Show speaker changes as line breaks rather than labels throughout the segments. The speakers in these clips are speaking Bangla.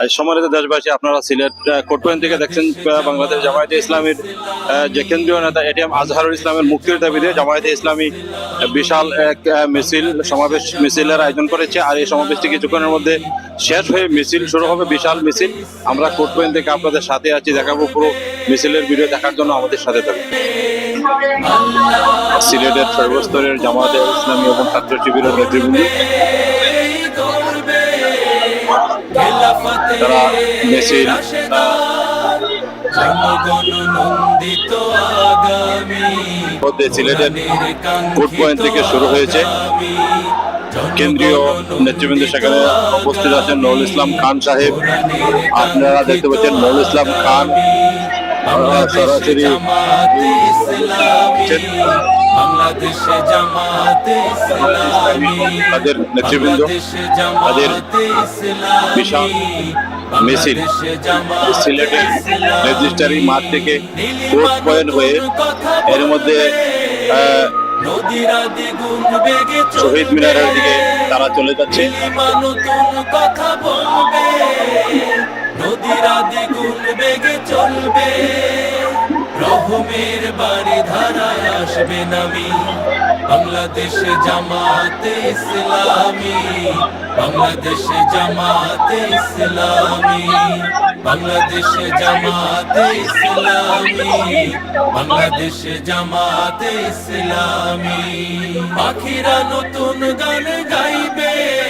সম্মানিত দেশবাসী আপনারা সিলেট আহ, কোটপয়েন্ট থেকে দেখছেন বাংলাদেশ জামায়াতে ইসলামীর যে কেন্দ্রীয় নেতা এটিএম আজহারুল ইসলামের মুক্তির দাবিতে জামায়াতে ইসলামী বিশাল এক মিছিল সমাবেশ মিছিলের আয়োজন করেছে। আর এই সমাবেশটি কিছুক্ষণের মধ্যে শেষ হয়ে মিছিল শুরু হবে বিশাল মিছিল। আমরা কোটপয়েন্ট থেকে আপনাদের সাথে আছি দেখাবো পুরো মিছিলের ভিডিও দেখার জন্য আমাদের সাথে থাকুন। সিলেটের সর্বস্তরের জামায়াতে ইসলামী এবং ছাত্র শিবিরের নেতৃবৃন্দ তারা
মেসির
মধ্যে সিলেটের পয়েন্ট থেকে শুরু হয়েছে। কেন্দ্রীয় নেতৃবৃন্দ সেখানে উপস্থিত আছেন নরুল ইসলাম খান সাহেব। আপনারা দেখতে পাচ্ছেন নুরুল ইসলাম খান আহ, সরাসরি
বাংলাদেশে জামাতে ইসলামী
তাদের নেতৃবৃন্দ তাদের বিশাল মিছিল সিলেটের রেজিস্ট্রারি মাঠ থেকে কোর্ট পয়েন্ট হয়ে এর মধ্যে শহীদ মিনারের দিকে তারা চলে যাচ্ছে।
কথা বলবে। নদীরা দ্বিগুণ বেগে চলবে। রহমের বাড়ি ধারায় আসবে নামি। বাংলাদেশে জামাতে ইসলামী। বাংলাদেশে জামাতে ইসলামী। বাংলাদেশে জামাতে ইসলামী। বাংলাদেশে জামাতে ইসলামী। পাখিরা নতুন গান গাইবে।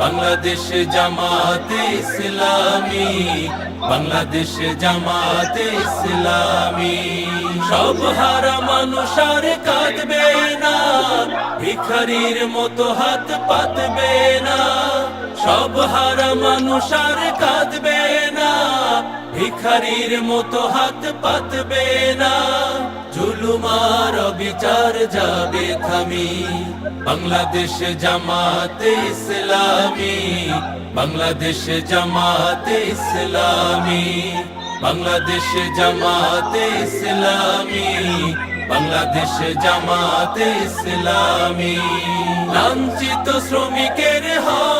বাংলাদেশে জামাতে ইসলামী, বাংলাদেশ জামাতে ইসলামী। সব হারা মানুষ আর কাঁদবে না, ভিখারির মতো হাত পাতবে না। সব হারা মানুষ আর কাঁদবে না, ভিখারির মতো হাত পাতবে না। জুলুমার বিচার যাবে থামি। বাংলাদেশে জামাতে ইসলামী। বাংলাদেশে জামাতে ইসলামী। বাংলাদেশে জামাতে ইসলামী। বাংলাদেশে জামাতে ইসলামী। লাঞ্ছিত শ্রমিকের বঞ্চিত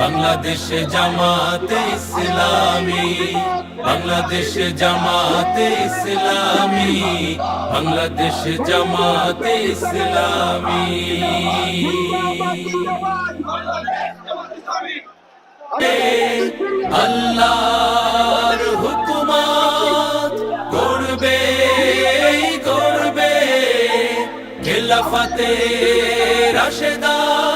বাংলাদেশে জামাতে ইসলামী, বাংলাদেশে জামাতে ইসলামী, বাংলাদেশে জামাতে ইসলামী। আল্লাহর হুকুমত করবে করবে খেলাফাতে রাশেদার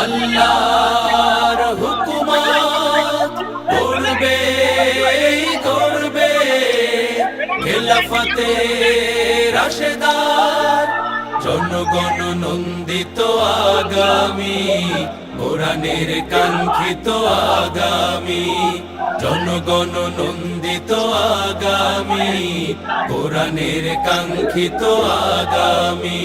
আল্লাহর হুকুমত করবে করবে। খেলাফতে রাশেদার, জনগণ নন্দিত আগামী, কোরআনের কাঙ্ক্ষিত আগামী। জনগণ নন্দিত আগামী, কোরআনের কাঙ্ক্ষিত আগামী।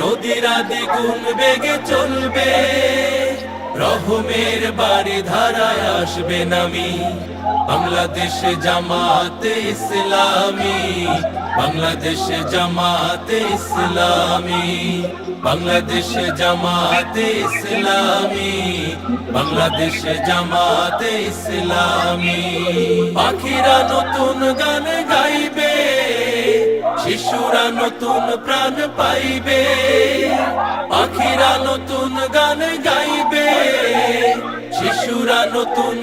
নদীরা দ্বিগুণ বেগে চলবে। রহমের বাড়ি ধারায় আসবে নামি। বাংলাদেশ জামাতে ইসলামী। বাংলাদেশ জামাতে ইসলামী। বাংলাদেশ জামাতে ইসলামী। বাংলাদেশ জামাতে ইসলামী। পাখিরা নতুন গান গাইবে। শিশুরা নতুন প্রাণ পাইবে। পাখিরা নতুন গান গাইবে। শিশুরা নতুন